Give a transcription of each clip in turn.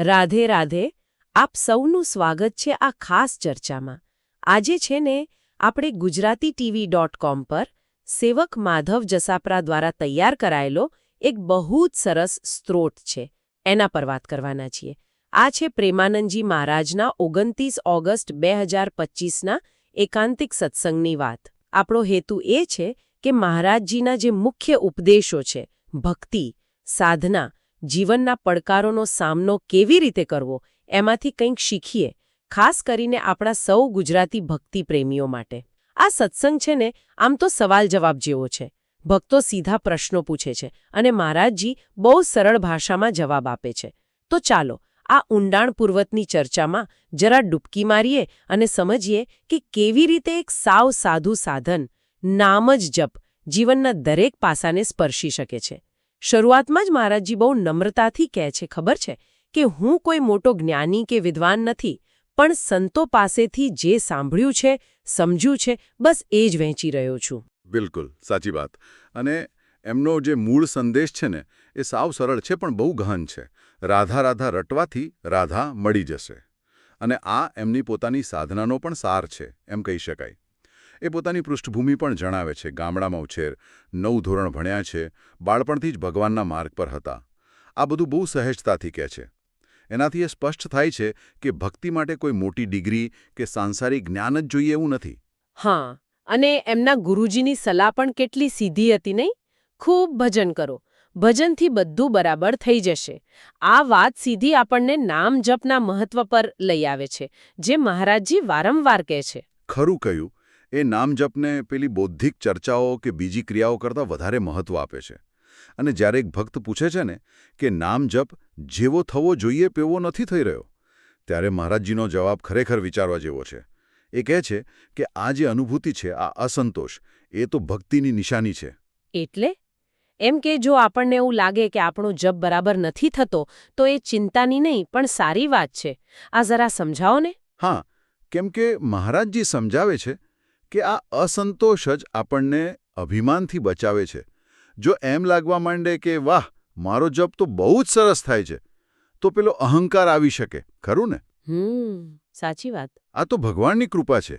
રાધે રાધે, આપ સૌનું સ્વાગત છે આ ખાસ ચર્ચામાં. આજે છે ને, આપણે ગુજરાતી ટીવી ડોટ કોમ પર સેવક માધવ જસાપરા દ્વારા તૈયાર કરાયેલો એક બહુ જ સરસ સ્ત્રોત છે. એના પર વાત કરવાના છીએ. આ છે પ્રેમાનંદજી મહારાજના ઓગણત્રીસ ઓગસ્ટ બે હજાર પચીસના એકાંતિક સત્સંગની વાત. આપણો હેતુ એ છે કે મહારાજજીના જે મુખ્ય ઉપદેશો છે, ભક્તિ, સાધના જીવનના પડકારોનો સામનો કેવી રીતે કરવો, એમાંથી કંઈક શીખીએ, ખાસ કરીને આપણા સૌ ગુજરાતી ભક્તિ પ્રેમીઓ માટે. આ સત્સંગ છે ને, આમ તો સવાલ જવાબ જેવો છે. ભક્તો સીધા પ્રશ્નો પૂછે છે અને મહારાજજી બહુ સરળ ભાષામાં જવાબ આપે છે. તો ચાલો, આ ઊંડાણપૂર્વકની ચર્ચામાં જરા ડૂબકી મારીએ અને સમજીએ કે કેવી રીતે એક સાવ સાધુ સાધન, નામ જ જપ, જીવનના દરેક પાસાને સ્પર્શી શકે છે. શરૂઆતમાં જ મહારાજજી બહુ નમ્રતાથી કહે છે, ખબર છે? કે હું કોઈ મોટો જ્ઞાની કે વિદ્વાન નથી, પણ સંતો પાસેથી જે સાંભળ્યું છે, સમજ્યું છે, બસ એ જ વહેંચી રહ્યો છું. બિલકુલ, સાચી વાત. અને એમનો જે મૂળ સંદેશ છે ને, એ સાવ સરળ છે, પણ બહુ ગહન છે. રાધા રાધા રટવાથી રાધા મળી જશે. અને આ એમની પોતાની સાધનાનો પણ સાર છે, એમ કહી શકાય. એ પોતાની પૃષ્ઠભૂમિ પણ જણાવે છે. ગામડામાં ઉછેર નવ ધોરણ ભણ્યા છે. બાળપણથી જ ભગવાનના માર્ગ પર હતા. આ બધું બહુ સહેજતાથી કહે છે. એનાથી એ સ્પષ્ટ થાય છે કે ભક્તિ માટે કોઈ મોટી ડિગ્રી કે સાંસારિક જ્ઞાન જ જોઈએ એવું નથી. હા અને એમના ગુરુજીની સલાહ પણ કેટલી સીધી હતી નહીં? ખૂબ ભજન કરો. ભજનથી બધું બરાબર થઈ જશે. આ વાત સીધી આપણને નામ જપના મહત્વ પર લઈ આવે છે જે મહારાજજી વારંવાર કહે છે. ખરું કહ્યું. એ નામ જપને પેલી બૌદ્ધિક ચર્ચાઓ કે બીજી ક્રિયાઓ કરતાં વધારે મહત્વ આપે છે. અને જ્યારે એક ભક્ત પૂછે છે ને કે નામ જપ જેવો થવો જોઈએ તેવો નથી થઈ રહ્યો? ત્યારે મહારાજજીનો જવાબ ખરેખર વિચારવા જેવો છે. એ કહે છે કે આ જે અનુભૂતિ છે આ અસંતોષ એ તો ભક્તિની નિશાની છે. એટલે? એમ કે જો આપણને એવું લાગે કે આપણો જપ બરાબર નથી થતો તો એ ચિંતાની નહીં પણ સારી વાત છે. આ જરા સમજાવો ને? હા કેમ કે મહારાજજી સમજાવે છે કે આ અસંતોષ જ આપણને અભિમાનથી બચાવે છે. જો એમ લાગવા માંડે કે વાહ મારો જપ તો બહુ જ સરસ થાય છે તો પેલો અહંકાર આવી શકે ખરું ને? હમ સાચી વાત. આ તો ભગવાનની કૃપા છે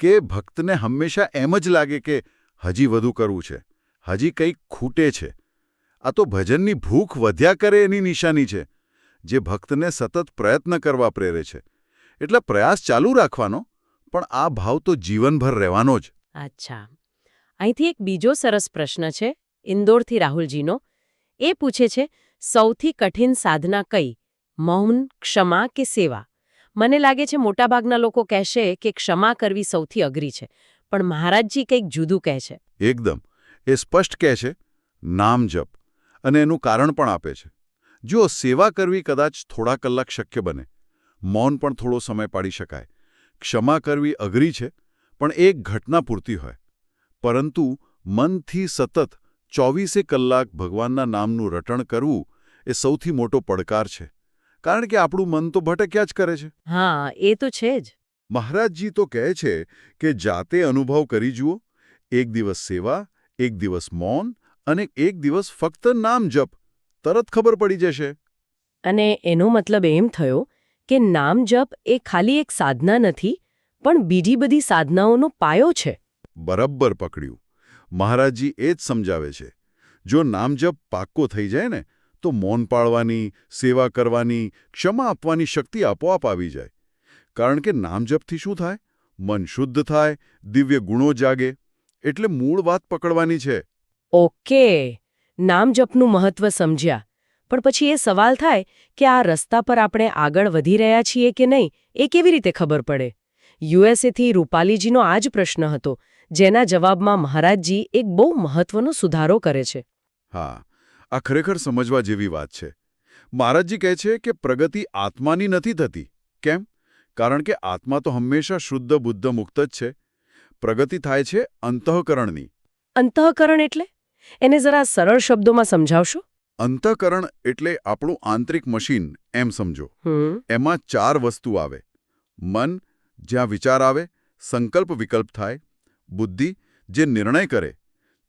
કે ભક્તને હંમેશા એમ જ લાગે કે હજી વધુ કરવું છે હજી કંઈક ખૂટે છે. આ તો ભજનની ભૂખ વધ્યા કરે એની નિશાની છે જે ભક્તને સતત પ્રયત્ન કરવા પ્રેરે છે. એટલે પ્રયાસ ચાલુ રાખવાનો? પણ આ ભાવ તો જીવનભર રહેવાનો જ. અચ્છા. અહીંથી એક બીજો સરસ પ્રશ્ન છે ઇન્દોરથી રાહુલજીનો. એ પૂછે છે સૌથી કઠિન સાધના કઈ? મૌન ક્ષમા કે સેવા? મને લાગે છે મોટાભાગના લોકો કહેશે કે ક્ષમા કરવી સૌથી અઘરી છે પણ મહારાજજી કંઈક જુદું કહે છે. એકદમ. એ સ્પષ્ટ કહે છે નામ જપ. અને એનું કારણ પણ આપે છે. જો સેવા કરવી કદાચ થોડા કલાક શક્ય બને મૌન પણ થોડો સમય પાડી શકાય. ક્ષમા કરવી અઘરી છે પણ એક ઘટના પૂરતી હોય. પરંતુ મનથી સતત ચોવીસે કલાક ભગવાનના નામનું રટણ કરવું એ સૌથી મોટો પડકાર છે. કારણ કે આપણું મન તો ભટક્યા જ કરે છે. હા એ તો છે જ. મહારાજજી તો કહે છે કે જાતે અનુભવ કરી જુઓ. એક દિવસ સેવા એક દિવસ મૌન અને એક દિવસ ફક્ત નામ જપ. તરત ખબર પડી જશે. અને એનો મતલબ એમ થયો કે નામ જપ એ ખાલી એક સાધના નથી પણ બીજી બધી સાધનાઓનો પાયો છે. બરાબર પકડ્યું. મહારાજજી એ જ સમજાવે છે. જો નામજપ પાક્કો થઈ જાય ને તો મૌન પાળવાની સેવા કરવાની ક્ષમા આપવાની શક્તિ આપોઆપ આવી જાય. કારણ કે નામજપથી શું થાય? મન શુદ્ધ થાય દિવ્ય ગુણો જાગે. એટલે મૂળ વાત પકડવાની છે. ઓકે. નામ જપનું મહત્વ સમજ્યા. પણ પછી એ સવાલ થાય કે આ રસ્તા પર આપણે આગળ વધી રહ્યા છીએ કે નહીં એ કેવી રીતે ખબર પડે? યુએસએથી રૂપાલીજીનો આ જ પ્રશ્ન હતો જેના જવાબમાં મહારાજજી એક બહુ મહત્વનો સુધારો કરે છે. હા આ ખરેખર સમજવા જેવી વાત છે. મહારાજજી કહે છે કે પ્રગતિ આત્માની નથી થતી. કેમ? કારણ કે આત્મા તો હંમેશા શુદ્ધ બુદ્ધ મુક્ત જ છે. પ્રગતિ થાય છે અંતઃકરણની. અંતઃકરણ એટલે? એને જરા સરળ શબ્દોમાં સમજાવશો? અંતઃકરણ એટલે આપણું આંતરિક મશીન એમ સમજો. એમાં ચાર વસ્તુ આવે. મન જ્યાં વિચાર આવે સંકલ્પ વિકલ્પ થાય. બુદ્ધિ જે નિર્ણય કરે.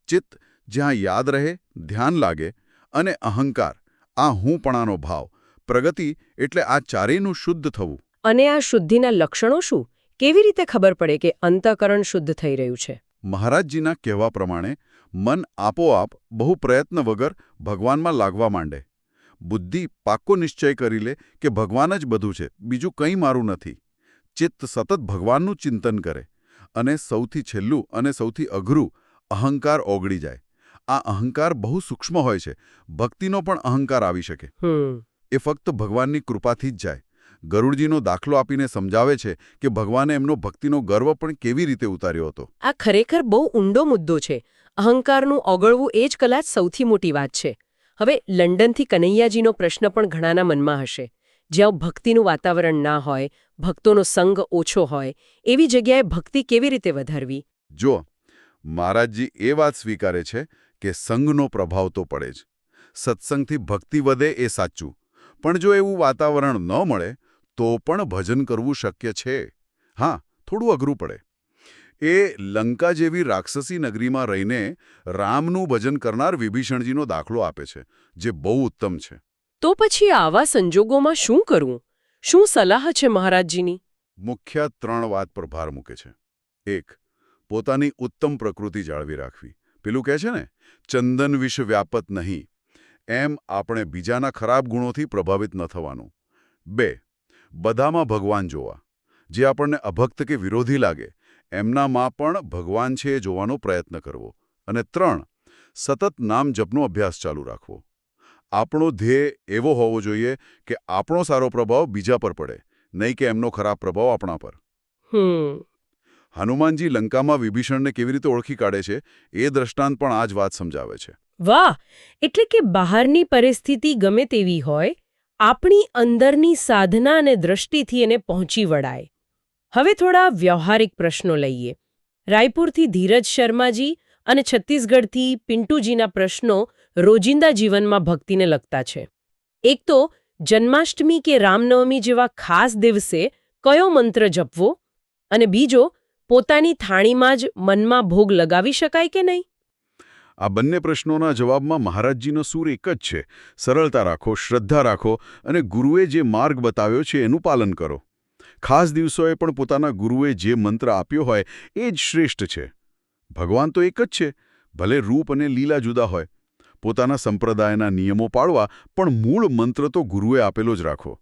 ચિત્ત જ્યાં યાદ રહે ધ્યાન લાગે. અને અહંકાર આ હુંપણાનો ભાવ. પ્રગતિ એટલે આ ચારેયનું શુદ્ધ થવું. અને આ શુદ્ધિના લક્ષણો શું? કેવી રીતે ખબર પડે કે અંતઃકરણ શુદ્ધ થઈ રહ્યું છે? મહારાજજીના કહેવા પ્રમાણે મન આપોઆપ બહુ પ્રયત્ન વગર ભગવાનમાં લાગવા માંડે. બુદ્ધિ પાક્કો નિશ્ચય કરી લે કે ભગવાન જ બધું છે બીજું કંઈ મારું નથી. ચિત્ત સતત ભગવાનનું ચિંતન કરે અને સૌથી છેલ્લું અને સૌથી અઘરું અહંકાર ઓગળી જાય. આ અહંકાર બહુ સૂક્ષ્મ હોય છે ભક્તિનો પણ અહંકાર આવી શકે. એ ફક્ત ભગવાનની કૃપાથી જ જાય. ગરુડજીનો દાખલો આપીને સમજાવે છે કે ભગવાને એમનો ભક્તિનો ગર્વ પણ કેવી રીતે ઉતાર્યો હતો? આ ખરેખર બહુ ઊંડો મુદ્દો છે. અહંકારનું ઓગળવું એ જ કલા સૌથી મોટી વાત છે. હવે લંડનથી કનૈયાજીનો પ્રશ્ન પણ ઘણાના મનમાં હશે. જ્યાં ભક્તિનું વાતાવરણ ના હોય, ભક્તોનો સંગ ઓછો હોય, એવી જગ્યાએ ભક્તિ કેવી રીતે વધારવી? જો મહારાજજી એ વાત સ્વીકારે છે કે સંઘનો પ્રભાવ તો પડે જ. સત્સંગથી ભક્તિ વધે એ સાચું. પણ જો એવું વાતાવરણ ન મળે, તો પણ ભજન કરવું શક્ય છે. હા, થોડું અઘરું પડે. એ લંકા જેવી રાક્ષસી નગરીમાં રહીને રામનું ભજન કરનાર વિભીષણજીનો દાખલો આપે છે જે બહુ ઉત્તમ છે. તો પછી આવા સંજોગોમાં શું કરવું શું સલાહ છે મહારાજજીની? મુખ્ય ત્રણ વાત પર ભાર મૂકે છે. એક પોતાની ઉત્તમ પ્રકૃતિ જાળવી રાખવી. પેલું કહે છે ને ચંદન વિષ વ્યાપત નહીં. એમ આપણે બીજાના ખરાબ ગુણોથી પ્રભાવિત ન થવાનું. બે બધામાં ભગવાન જોવા. જે આપણને અભક્ત કે વિરોધી લાગે એમનામાં પણ ભગવાન છે એ જોવાનો પ્રયત્ન કરવો. અને ત્રણ સતત નામ જપનો અભ્યાસ ચાલુ રાખવો. આપણો ધ્યેય એવો હોવો જોઈએ કે આપણો સારો પ્રભાવ બીજા પર પડે નહીં કે એમનો ખરાબ પ્રભાવ આપણા પર. હનુમાનજી લંકામાં વિભીષણને કેવી રીતે ઓળખી કાઢે છે એ દ્રષ્ટાંત પણ આ જ વાત સમજાવે છે. વાહ! એટલે કે બહારની પરિસ્થિતિ ગમે તેવી હોય આપણી અંદરની સાધના અને દ્રષ્ટિથી એને પહોંચી વળાય. હવે થોડા વ્યવહારિક પ્રશ્નો લઈએ. રાયપુરથી ધીરજ શર્માજી અને છત્તીસગઢથી પિન્ટુજીના પ્રશ્નો રોજિંદા જીવનમાં ભક્તિને લગતા છે. એક તો, જન્માષ્ટમી કે રામનવમી જેવા ખાસ દિવસે કયો મંત્ર જપવો? અને બીજો, પોતાની થાળીમાં જ મનમાં ભોગ લગાવી શકાય કે નહીં? આ બંને પ્રશ્નોના જવાબમાં મહારાજજીનો સૂર એક જ છે. સરળતા રાખો, શ્રદ્ધા રાખો અને ગુરુએ જે માર્ગ બતાવ્યો છે એનું પાલન કરો. ખાસ દિવસોએ પણ પોતાના ગુરુએ જે મંત્ર આપ્યો હોય, એ જ શ્રેષ્ઠ છે. ભગવાન તો એક જ છે, ભલે રૂપ અને લીલા જુદા હોય. પોતાના સંપ્રદાયના નિયમો પાળવા, પણ મૂળ મંત્ર તો ગુરુએ આપેલો જ રાખો.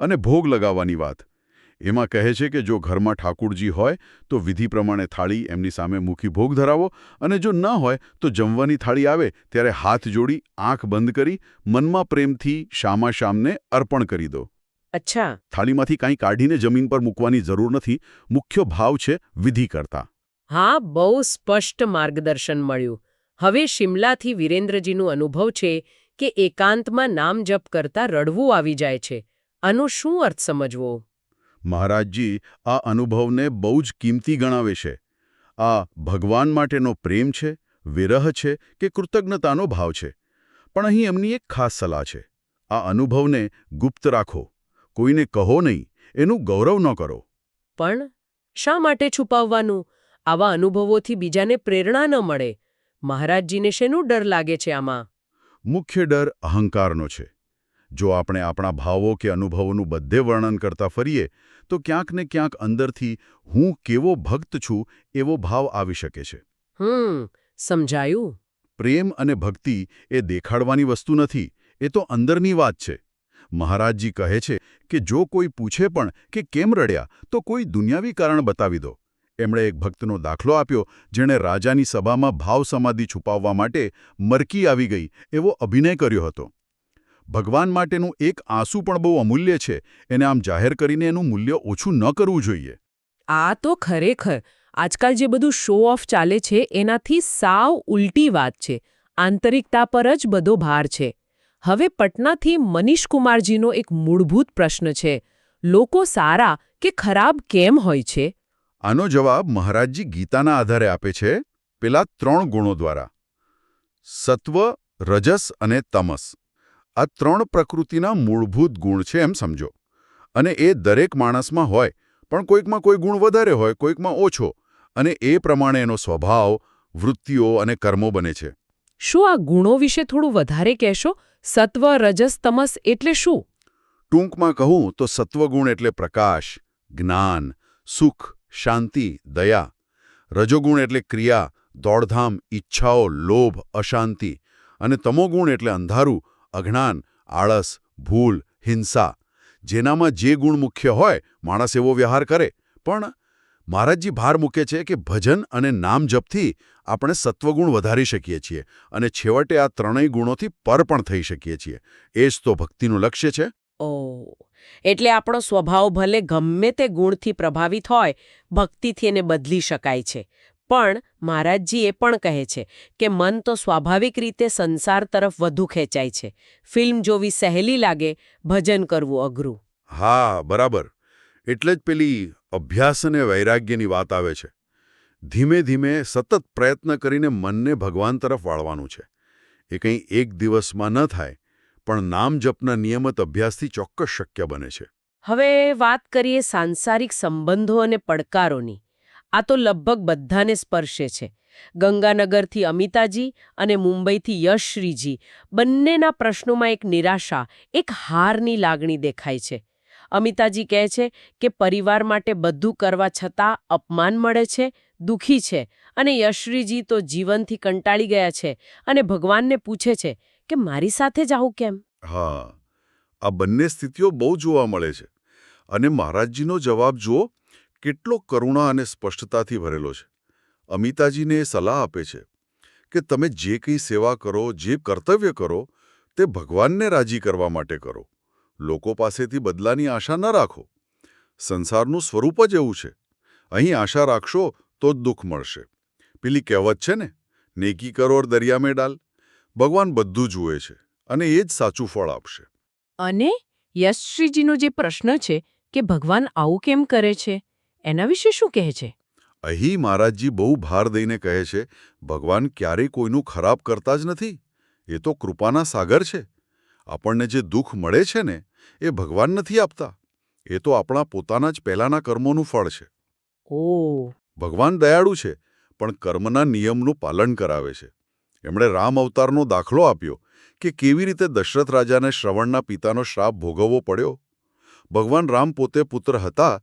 અને ભોગ લગાવવાની વાત. એમાં કહે છે કે જો ઘરમાં ઠાકુરજી હોય, તો વિધિ પ્રમાણે થાળી એમની સામે મૂકી ભોગ ધરાવો, અને જો ન હોય, તો જમવાની થાળી આવે, ત્યારે હાથ જોડી આંખ બંધ કરી, મનમાં પ્રેમથી શામા શામને અર્પણ કરી દો. અચ્છા. થાળીમાંથી કાંઈ કાઢીને જમીન પર મૂકવાની જરૂર નથી મુખ્ય ભાવ છે વિધિ કરતા. હા બહુ સ્પષ્ટ માર્ગદર્શન મળ્યું. હવે શિમલાથી વિરેન્દ્રજીનું અનુભવ છે કે એકાંતમાં નામ જપ કરતા રડવું આવી જાય છે. આનો શું અર્થ સમજવો? મહારાજજી આ અનુભવને બહુ જ કિંમતી ગણાવે છે. આ ભગવાન માટેનો પ્રેમ છે વિરહ છે કે કૃતજ્ઞતાનો ભાવ છે. પણ અહીં એમની એક ખાસ સલાહ છે. આ અનુભવને ગુપ્ત રાખો. કોઈને કહો નહીં એનું ગૌરવ ન કરો. પણ શા માટે છુપાવવાનું? આવા અનુભવોથી બીજાને પ્રેરણા ન મળે. મહારાજજીને શેનું ડર લાગે છે આમાં? મુખ્ય ડર અહંકારનો છે. જો આપણે આપણા ભાવો કે અનુભવોનું બધે વર્ણન કરતા ફરીએ તો ક્યાંક ને ક્યાંક અંદરથી હું કેવો ભક્ત છું એવો ભાવ આવી શકે છે. હમ સમજાયું. પ્રેમ અને ભક્તિ એ દેખાડવાની વસ્તુ નથી એ તો અંદરની વાત છે. મહારાજજી કહે છે કે જો કોઈ પૂછે પણ કે કેમ રડ્યા, તો કોઈ દુનિયાવી કારણ બતાવી દો. એમણે એક ભક્તનો દાખલો આપ્યો, જેણે રાજાની સભામાં ભાવ સમાધિ છુપાવવા માટે મરકી આવી ગઈ એવો અભિનય કર્યો હતો. ભગવાન માટેનું એક આંસુ પણ બહુ અમૂલ્ય છે, એને આમ જાહેર કરીને એનું મૂલ્ય ઓછું ન કરવું જોઈએ. આ તો ખરેખર, આજકાલ જે બધું શો ઓફ ચાલે છે, એનાથી સાવ ઉલટી વાત છે. આંતરિકતા પર જ બધો ભાર છે. હવે પટનાથી મનીષ કુમારજીનો એક મૂળભૂત પ્રશ્ન છે. લોકો સારા કે ખરાબ કેમ હોય છે? આનો જવાબ મહારાજજી ગીતાના આધારે આપે છે પેલા ત્રણ ગુણો દ્વારા. સત્વ રજસ અને તમસ. આ ત્રણ પ્રકૃતિના મૂળભૂત ગુણ છે એમ સમજો. અને એ દરેક માણસમાં હોય પણ કોઈકમાં કોઈ ગુણ વધારે હોય કોઈકમાં ઓછો. અને એ પ્રમાણે એનો સ્વભાવ વૃત્તિઓ અને કર્મો બને છે. શું આ ગુણો વિશે થોડું વધારે કહેશો? સત્વ રજસ તમસ એટલે શું? ટૂંકમાં કહું તો સત્વગુણ એટલે પ્રકાશ, જ્ઞાન, સુખ, શાંતિ, દયા. રજોગુણ એટલે ક્રિયા, દોડધામ, ઈચ્છાઓ, લોભ, અશાંતિ. અને તમોગુણ એટલે અંધારું, અજ્ઞાન, આળસ, ભૂલ, હિંસા. જેનામાં જે ગુણ મુખ્ય હોય, માણસ એવો વ્યવહાર કરે. પણ મહારાજજી ભાર મૂકે છે કે ભજન અને નામ જપથી આપણે સત્વગુણ વધારી શકીએ છીએ અને છેવટે આ ત્રણેય ગુણોથી પર પણ થઈ શકીએ છીએ. એ જ તો ભક્તિનું લક્ષ્ય છે. ઓ એટલે આપણો સ્વભાવ ભલે ગમે તે ગુણથી પ્રભાવિત હોય ભક્તિથી એને બદલી શકાય છે. પણ મહારાજજી એ પણ કહે છે કે મન તો સ્વાભાવિક રીતે સંસાર તરફ વધુ ખેંચાય છે. ફિલ્મ જોવી સહેલી લાગે ભજન કરવું અઘરું. હા બરાબર. એટલે જ પેલી અભ્યાસ અને વૈરાગ્યની વાત આવે છે. ધીમે ધીમે સતત પ્રયત્ન કરીને મનને ભગવાન તરફ વાળવાનું છે. એ કંઈ એક દિવસમાં ન થાય, પણ નામ જપના નિયમિત અભ્યાસથી ચોક્કસ શક્ય બને છે. હવે વાત કરીએ સાંસારિક સંબંધો અને પડકારોની. આ તો લગભગ બધાને સ્પર્શે છે. ગંગાનગરથી અમિતાજી અને મુંબઈથી યશશ્રીજી બંનેના પ્રશ્નોમાં એક નિરાશા, એક હારની લાગણી દેખાય છે. અમિતાજી કહે છે કે પરિવાર માટે બધું કરવા છતાં અપમાન મળે છે, દુખી છે અને યશ્રીજી તો જીવનથી કંટાળી ગયા છે અને ભગવાનને પૂછે છે કે મારી સાથે જ આવું કેમ? હા, આ બંને સ્થિતિઓ બહુ જોવા મળે છે અને મહારાજજીનો જવાબ, જુઓ, કેટલો કરુણા અને સ્પષ્ટતાથી ભરેલો છે. અમિતાજીને એ સલાહ આપે છે કે તમે જે કંઈ સેવા કરો, જે કર્તવ્ય કરો, તે ભગવાનને રાજી કરવા માટે કરો. લોકો પાસેથી બદલાની આશા ન રાખો. સંસારનું સ્વરૂપ જ એવું છે. અહીં આશા રાખશો તો જ દુઃખ મળશે. પેલી કહેવત છે ને નેકી કરો ઓર દરિયા મેં ડાલ. ભગવાન બધું જુએ છે અને એ જ સાચું ફળ આપશે. અને યશશ્રીજીનો જે પ્રશ્ન છે કે ભગવાન આવું કેમ કરે છે એના વિશે શું કહે છે? અહીં મહારાજજી બહુ ભાર દઈને કહે છે ભગવાન ક્યારેય કોઈનું ખરાબ કરતા જ નથી. એ તો કૃપાના સાગર છે. આપણને જે દુઃખ મળે છે ને એ ભગવાન નથી આપતા. એ તો આપણા પોતાના જ પહેલાના કર્મોનું ફળ છે. ઓ. ભગવાન દયાળુ છે પણ કર્મના નિયમનું પાલન કરાવે છે. એમણે રામ અવતારનો દાખલો આપ્યો કે કેવી રીતે દશરથ રાજાને શ્રવણના પિતાનો શ્રાપ ભોગવવો પડ્યો? ભગવાન રામ પોતે પુત્ર હતા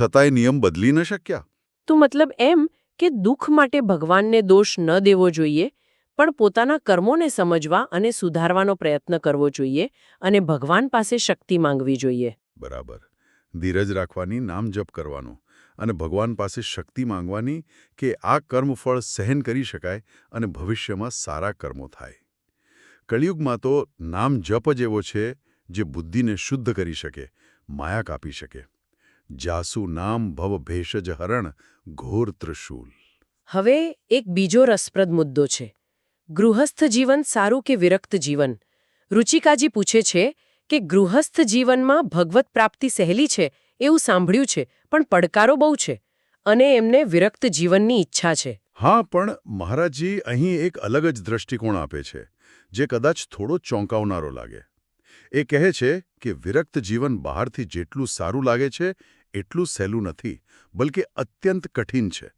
છતાંય નિયમ બદલી ન શક્યા. તો મતલબ એમ કે દુઃખ માટે ભગવાનને દોષ ન દેવો જોઈએ? પણ પોતાના કર્મોને સમજવા અને સુધારવાનો પ્રયત્ન કરવો જોઈએ અને ભગવાન પાસે શક્તિ માંગવી જોઈએ. બરાબર. ધીરજ રાખવાની નામ જપ કરવાનો અને ભગવાન પાસે શક્તિ માંગવાની કે આ કર્મફળ સહન કરી શકાય અને ભવિષ્યમાં સારા કર્મો થાય. કળિયુગમાં તો નામ જપ જ એવો છે જે બુદ્ધિને શુદ્ધ કરી શકે માયા કાપી શકે. જાસુ નામ ભવ ભેષજ હરણ ઘોર ત્રિશૂલ. હવે એક બીજો રસપ્રદ મુદ્દો છે. ગૃહસ્થ જીવન સારું કે વિરક્ત જીવન? રુચિકાજી પૂછે છે કે ગૃહસ્થ જીવનમાં ભગવત પ્રાપ્તિ સહેલી છે એવું સાંભળ્યું છે, પણ પડકારો બહુ છે અને એમને વિરક્ત જીવનની ઈચ્છા છે. હા, પણ મહારાજજી અહીં એક અલગ જ દ્રષ્ટિકોણ આપે છે, જે કદાચ થોડો ચોંકાવનારો લાગે. એ કહે છે કે વિરક્ત જીવન બહારથી જેટલું સારું લાગે છે, એટલું સહેલું નથી, બલકે અત્યંત કઠિન છે.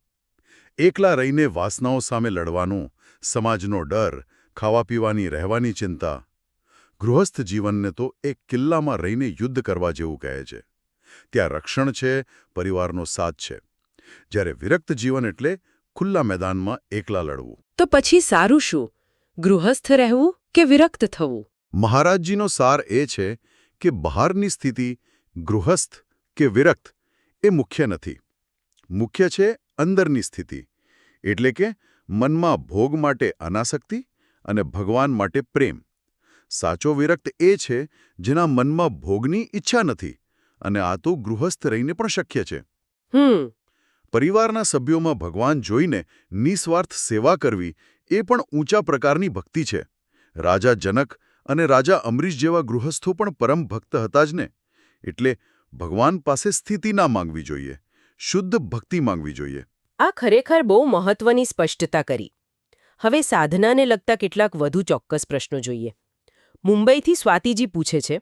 એકલા રહીને વાસનાઓ સામે લડવાનું સમાજનો ડર ખાવા પીવાની રહેવાની ચિંતા. ગૃહસ્થ જીવનને તો એક કિલ્લામાં રહીને યુદ્ધ કરવા જેવું કહે છે. ત્યાં રક્ષણ છે પરિવારનો સાથ છે. જ્યારે વિરક્ત જીવન એટલે ખુલ્લા મેદાનમાં એકલા લડવું. તો પછી સારું શું? ગૃહસ્થ રહેવું કે વિરક્ત થવું? મહારાજજીનો સાર એ છે કે બહારની સ્થિતિ ગૃહસ્થ કે વિરક્ત એ મુખ્ય નથી. મુખ્ય છે અંદરની સ્થિતિ એટલે કે મનમાં ભોગ માટે અનાસક્તિ અને ભગવાન માટે પ્રેમ. સાચો વિરક્ત એ છે જેના મનમાં ભોગની ઈચ્છા નથી અને આ તો ગૃહસ્થ રહીને પણ શક્ય છે. પરિવારના સભ્યોમાં ભગવાન જોઈને નિસ્વાર્થ સેવા કરવી એ પણ ઊંચા પ્રકારની ભક્તિ છે. રાજા જનક અને રાજા અમરીશ જેવા ગૃહસ્થો પણ પરમ ભક્ત હતા જ ને એટલે ભગવાન પાસે સ્થિતિ ના માંગવી જોઈએ. શુદ્ધ ભક્તિ માંગવી જોઈએ. આ ખરેખર બહુ મહત્વની સ્પષ્ટતા કરી. હવે સાધનાને લગતા કેટલાક વધુ ચોક્કસ પ્રશ્નો જોઈએ. મુંબઈથી સ્વાતિજી પૂછે છે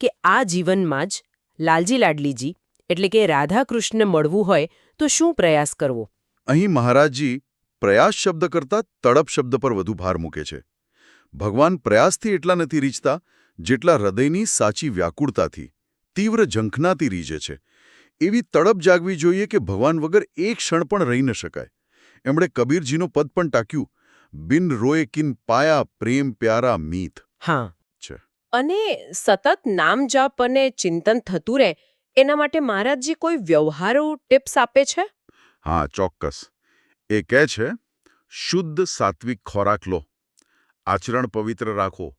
કે આ જીવનમાં જ લાલજી લાડલીજી એટલે કે રાધાકૃષ્ણ મળવું હોય તો શું પ્રયાસ કરવો? અહીં મહારાજજી પ્રયાસ શબ્દ કરતાં તડપ શબ્દ પર વધુ ભાર મૂકે છે. ભગવાન પ્રયાસથી એટલા નથી રીચતા જેટલા હૃદયની સાચી વ્યાકુળતાથી તીવ્ર ઝંખનાથી રીજે છે. એવી તડપ જાગવી જોઈએ કે ભગવાન વગર એક ક્ષણ પણ રહી ન શકાય. એમણે કબીરજીનું પદ પણ ટાંક્યું. બિન રોય કિન પાયા પ્રેમ પ્યારા મીત. હા. છે. અને સતત નામ જપ અને ચિંતન થતું રહે એના માટે મહારાજજી કોઈ વ્યવહારુ ટિપ્સ આપે છે? હા ચોક્કસ. એ કહે છે શુદ્ધ સાત્વિક ખોરાક લો. આચરણ પવિત્ર રાખો.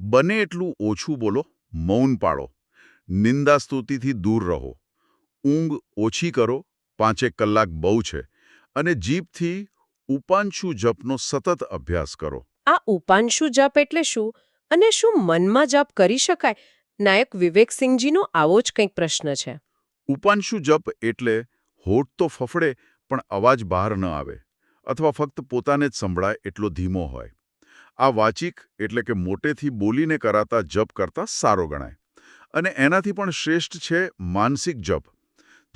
બને એટલું ઓછું બોલો મૌન પાળો. નિંદા સ્તુતિથી દૂર રહો. ઊંઘ ઓછી કરો પાંચેક કલાક બહુ છે અને જીભથી ઉપાંશુ જપનો સતત અભ્યાસ કરો. આ ઉપાંશુ જપ એટલે શું? અને શું મનમાં જપ કરી શકાય? નાયક વિવેકસિંહજીનો આવો જ કંઈક પ્રશ્ન છે. ઉપાંશુ જપ એટલે હોઠ તો ફફડે પણ અવાજ બહાર ન આવે અથવા ફક્ત પોતાને જ સંભળાય એટલો ધીમો હોય. આ વાચિક એટલે કે મોટેથી બોલીને કરાતા જપ કરતાં સારો ગણાય. અને એનાથી પણ શ્રેષ્ઠ છે માનસિક જપ.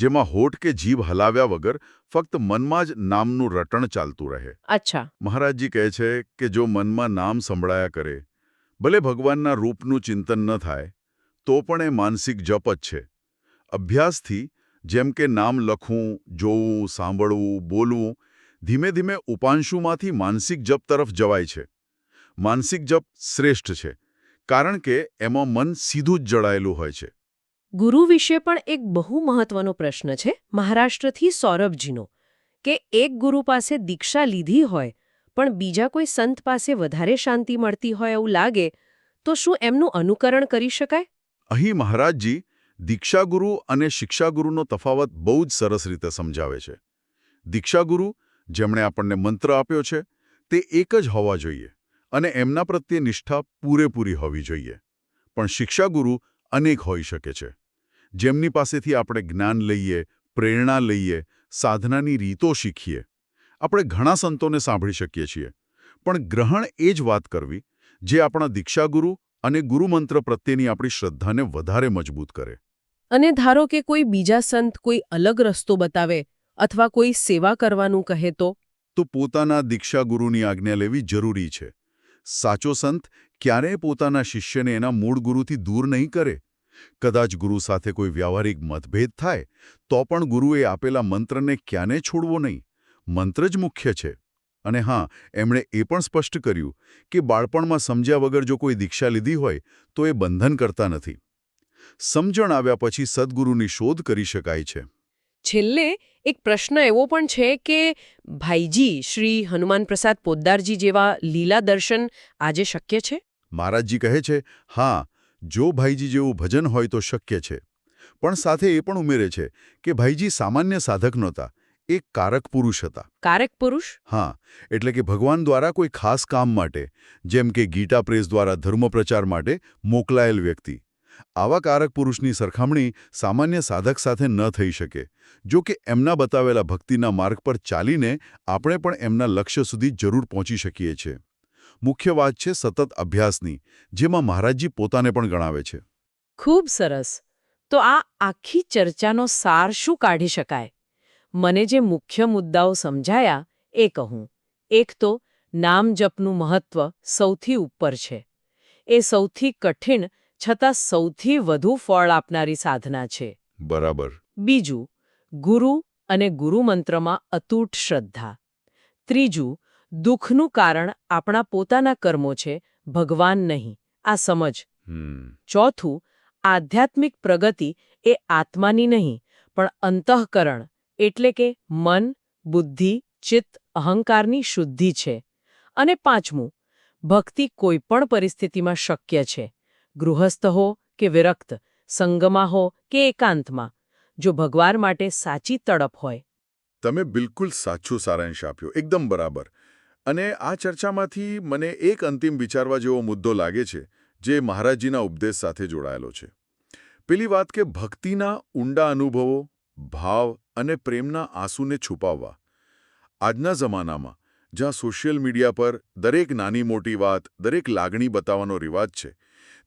જેમાં હોઠ કે જીભ હલાવ્યા વગર ફક્ત મનમાં જ નામનું રટણ ચાલતું રહે. અચ્છા. મહારાજજી કહે છે કે જો મનમાં નામ સંભળાયા કરે ભલે ભગવાનના રૂપનું ચિંતન ન થાય તો પણ એ માનસિક જપ જ છે. અભ્યાસથી જેમ કે નામ લખવું જોવું સાંભળવું બોલવું ધીમે ધીમે ઉપાંશુમાંથી માનસિક જપ તરફ જવાય છે. માનસિક જપ શ્રેષ્ઠ છે કારણ કે એમાં મન સીધું જ જડાયેલું હોય છે. ગુરુ વિશે પણ એક બહુ મહત્વનો પ્રશ્ન છે મહારાષ્ટ્રથી સૌરભજીનો, કે એક ગુરુ પાસે દીક્ષા લીધી હોય, પણ બીજા કોઈ સંત પાસે વધારે શાંતિ મળતી હોય એવું લાગે, તો શું એમનું અનુકરણ કરી શકાય? અહીં મહારાજજી દીક્ષાગુરુ અને શિક્ષાગુરુનો તફાવત બહુ જ સરસ રીતે સમજાવે છે. દીક્ષાગુરુ જેમણે આપણને મંત્ર આપ્યો છે, તે એક જ હોવા જોઈએ અને એમના પ્રત્યે નિષ્ઠા પૂરેપૂરી હોવી જોઈએ. પણ શિક્ષાગુરુ અનેક હોઈ શકે છે. જેમની પાસેથી આપણે જ્ઞાન લઈએ પ્રેરણા લઈએ સાધનાની રીતો શીખીએ. આપણે ઘણા સંતોને સાંભળી શકીએ છીએ. પણ ગ્રહણ એ જ વાત કરવી જે આપણા દીક્ષાગુરુ અને ગુરુમંત્ર પ્રત્યેની આપણી શ્રદ્ધાને વધારે મજબૂત કરે. અને ધારો કે કોઈ બીજા સંત કોઈ અલગ રસ્તો બતાવે અથવા કોઈ સેવા કરવાનું કહે તો? તો પોતાના દીક્ષાગુરુની આજ્ઞા લેવી જરૂરી છે. સાચો સંત ક્યારેય પોતાના શિષ્યને એના મૂળ ગુરુથી દૂર નહીં કરે. કદાચ ગુરુ સાથે કોઈ વ્યાવહારિક મતભેદ થાય તો પણ ગુરુએ આપેલા મંત્રને ક્યાંને છોડવો નહીં? મંત્ર જ મુખ્ય છે. અને હા એમણે એ પણ સ્પષ્ટ કર્યું કે બાળપણમાં સમજ્યા વગર જો કોઈ દીક્ષા લીધી હોય તો એ બંધન કરતા નથી. સમજણ આવ્યા પછી સદગુરુની શોધ કરી શકાય છે. છેલ્લે એક પ્રશ્ન એવો પણ છે કે ભાઈજી શ્રી હનુમાન પ્રસાદ પોદ્દારજી જેવા લીલા દર્શન આજે શક્ય છે? મહારાજજી કહે છે હા જો ભાઈજી જેવું ભજન હોય તો શક્ય છે. પણ સાથે એ પણ ઉમેરે છે કે ભાઈજી સામાન્ય સાધક નહોતા એક કારક પુરુષ હતા. કારક પુરુષ? હા એટલે કે ભગવાન દ્વારા કોઈ ખાસ કામ માટે જેમ કે ગીટા પ્રેસ દ્વારા ધર્મપ્રચાર માટે મોકલાયેલ વ્યક્તિ. આવા કારક પુરુષની સરખામણી સામાન્ય સાધક સાથે ન થઈ શકે. જો કે એમના બતાવેલા ભક્તિના માર્ગ પર ચાલીને આપણે પણ એમના લક્ષ્ય સુધી જરૂર પહોંચી શકીએ છીએ. મુખ્ય વાત છે સતત અભ્યાસની જેમાં મહારાજજી પોતાને પણ ગણાવે છે. ખૂબ સરસ. તો આ આખી ચર્ચાનો સાર શું કાઢી શકાય? મને જે મુખ્ય મુદ્દાઓ સમજાયા એ કહું. એક તો નામ જપનું મહત્વ સૌથી ઉપર છે. એ સૌથી કઠિન છતાં સૌથી વધુ ફળ આપનારી સાધના છે. બરાબર. બીજું ગુરુ અને ગુરુમંત્રમાં અતૂટ શ્રદ્ધા. ત્રીજું દુઃખનું કારણ આપણા પોતાના કર્મો છે ભગવાન નહીં. આ સમજ. ચોથું આધ્યાત્મિક પ્રગતિ એ આત્માની નહીં પણ અંતઃકરણ એટલે કે મન બુદ્ધિ ચિત્ત અહંકારની શુદ્ધિ છે. અને પાંચમું ભક્તિ કોઈપણ પરિસ્થિતિમાં શક્ય છે. ગૃહસ્થ હો કે વિરક્ત સંગમાં હો કે એકાંતમાં જો ભગવાન માટે સાચી તડપ હોય. તમે બિલકુલ સાચું સારાંશ આપ્યો એકદમ બરાબર. અને આ ચર્ચામાંથી મને એક અંતિમ વિચારવા જેવો મુદ્દો લાગે છે, જે મહારાજજીના ઉપદેશ સાથે જોડાયેલો છે. પેલી વાત કે ભક્તિના ઊંડા અનુભવો, ભાવ અને પ્રેમના આંસુને છુપાવવા. આજના જમાનામાં, જ્યાં સોશિયલ મીડિયા પર દરેક નાની મોટી વાત, દરેક લાગણી બતાવવાનો રિવાજ છે,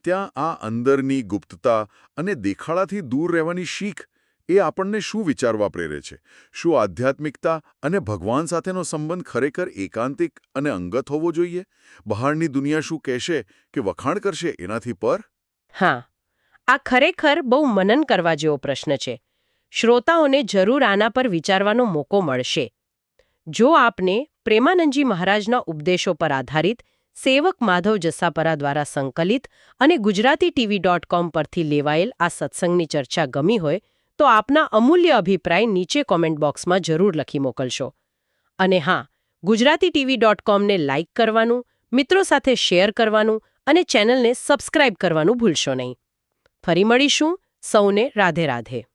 ત્યાં આ અંદરની ગુપ્તતા અને દેખાડાથી દૂર રહેવાની શીખ એ આપણને શું વિચારવા પ્રેરે છે? શું આધ્યાત્મિકતા અને ભગવાન સાથેનો સંબંધ ખરેખર એકાંતિક અને અંગત હોવો જોઈએ? બહારની દુનિયા શું કહેશે કે વખાણ કરશે એનાથી પર? હા, આ ખરેખર બહુ મનન કરવા જેવો પ્રશ્ન છે. શ્રોતાઓને જરૂર આના પર વિચારવાનો મોકો મળશે. જો આપને પ્રેમાનંદજી મહારાજના ઉપદેશો પર આધારિત સેવક માધવ જસાપરા દ્વારા સંકલિત અને ગુજરાતી ટીવી ડોટ કોમ પરથી લેવાયેલ આ સત્સંગની ચર્ચા ગમી હોય તો આપના અમૂલ્ય અભિપ્રાય નીચે કોમેન્ટ બોક્સમાં જરૂર લખી મોકલશો. અને હા ગુજરાતી ટીવી ડોટ કોમને લાઇક કરવાનું, મિત્રો સાથે શેર કરવાનું અને ચેનલને સબસ્ક્રાઇબ કરવાનું ભૂલશો નહીં. ફરી મળીશું, સૌને રાધે રાધે.